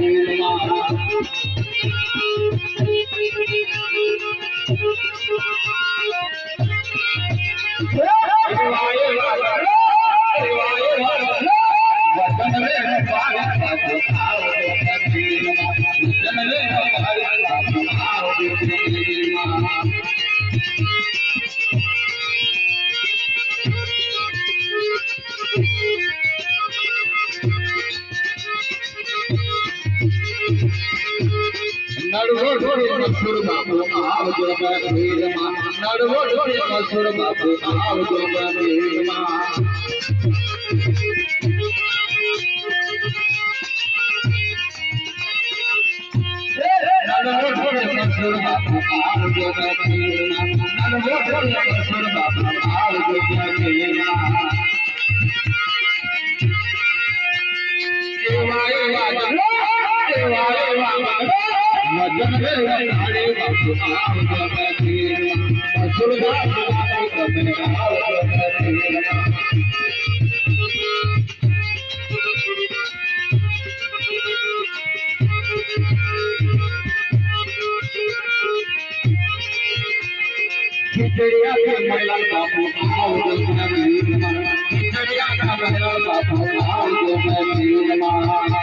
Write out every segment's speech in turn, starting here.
নিরা મસુર બાપુ આવ જો પીરમાં નડવો ઢોળી મસુર બાપુ આવ જો પીરમાં મસુર બાપુ આવ જો પીરમાં નડવો ઢોળી खिचड़िया के महिला बापू आओ जो मैं वीर मां खिचड़िया का महिला बापू आओ जो मैं वीर मां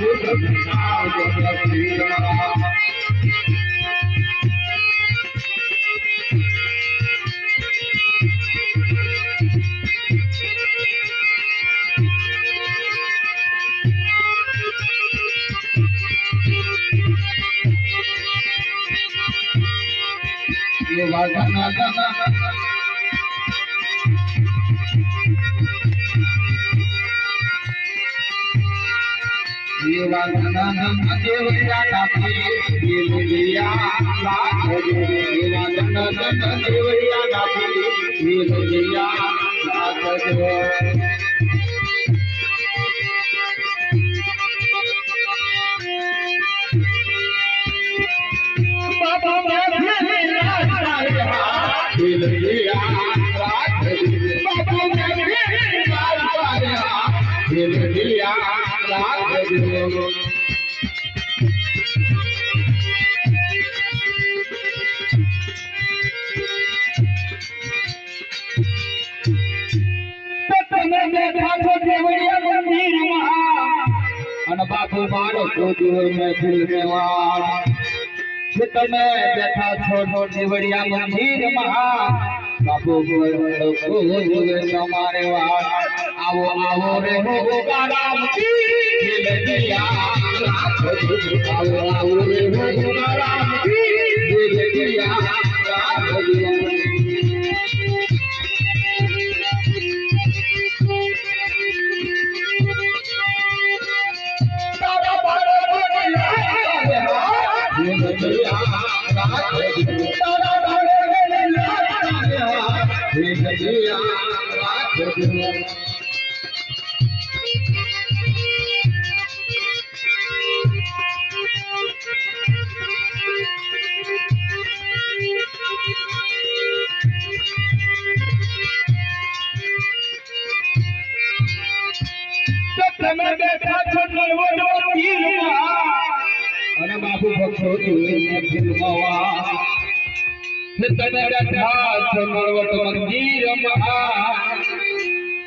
ད�ཫ�ས ད�སས ད�ས སྱས སྱས देवानंदम देवयाना देवयाना देवानंदम देवयाना देवयाना बाबा मेरे राजा है મંદિર અને બાપુ મારો જોઈ મહેફિલ મેવાડ છે તમે બેઠા છો દેવડિયા મંદિર માં બાપુ જોવે તમારે વાડ આવો આવો રે હો ગોગારામજી આવો આવો રે હો ગોગારામજી ٹھیک ہے یا کدي تھرمن नितन रखा समर्वत मंदिर महा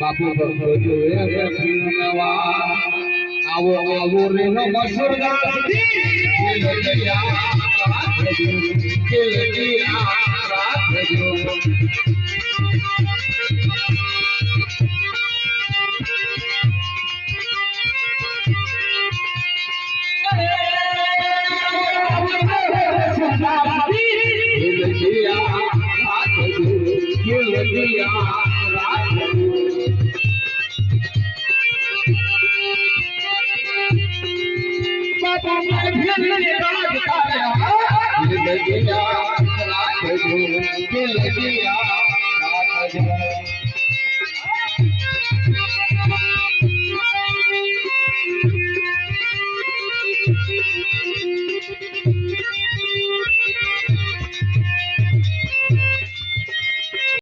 बापू भक्त जो है फिरनवा आवो आवो रे नो मशहूर गाती केलकिया रात जो केलकिया रात जो ديا رات بابا